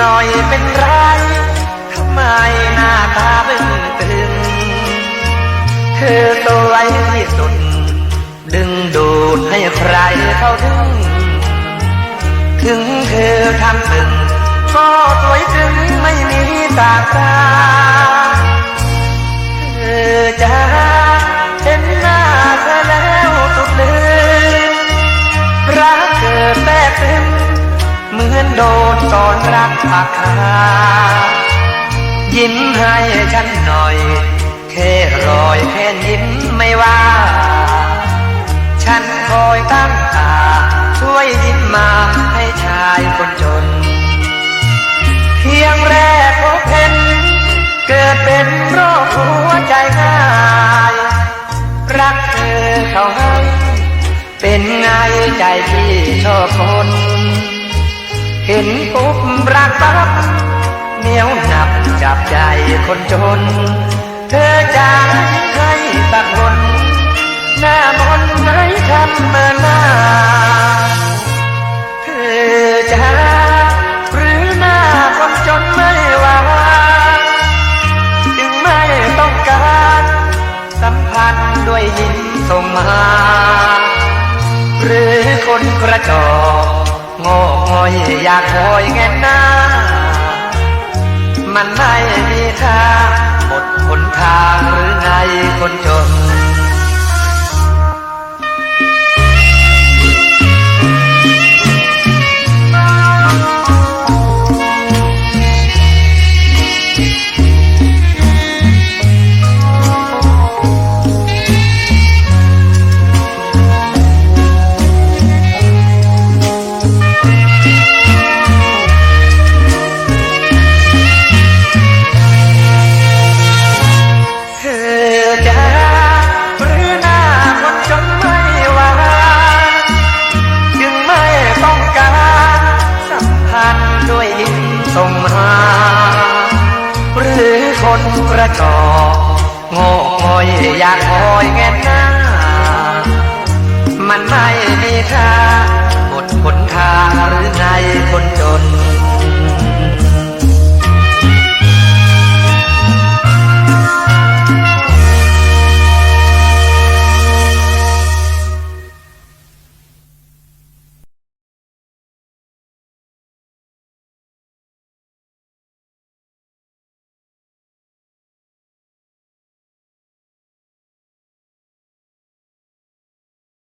หน่อยเป็นไรทำไมหน้าตาบึ้งตึงเธอสวยที่สุด ดึงดูดให้ใครเข้าถึง ถึงเธอทำถึงก็สวยถึงไม่ นรักผักคายิ้มให้ฉันหน่อย แค่รอยแค่ยิ้มไม่ว่า ฉันคอยตั้งตาช่วยยิ้มมาให้ชายคนจน เพียงแรกพบเห็นเกิดเป็นโรคหัวใจง่าย รักเธอเขาให้เป็นไงใจที่ชอบคน เห็นปุ๊บรักปั๊บเหนียวหนับจับใจคนจน เธอจะให้สักคนหน้ามนไหนทำมื่อหน้าเธอจะหรือหน้าคนจนไม่ว่าจึงไม่ต้องการสัมพันธ์ด้วยยิ้มส่งมา หรือคนกระจอก โง่งอยอยากคอยแงนหน้า มันไม่มีทางหมดหนทางหรือไง คนกระจอกโง่งอยอยากหอยแงนหน้า มันไม่มีค่าหมดหนทางหรือไงคนจน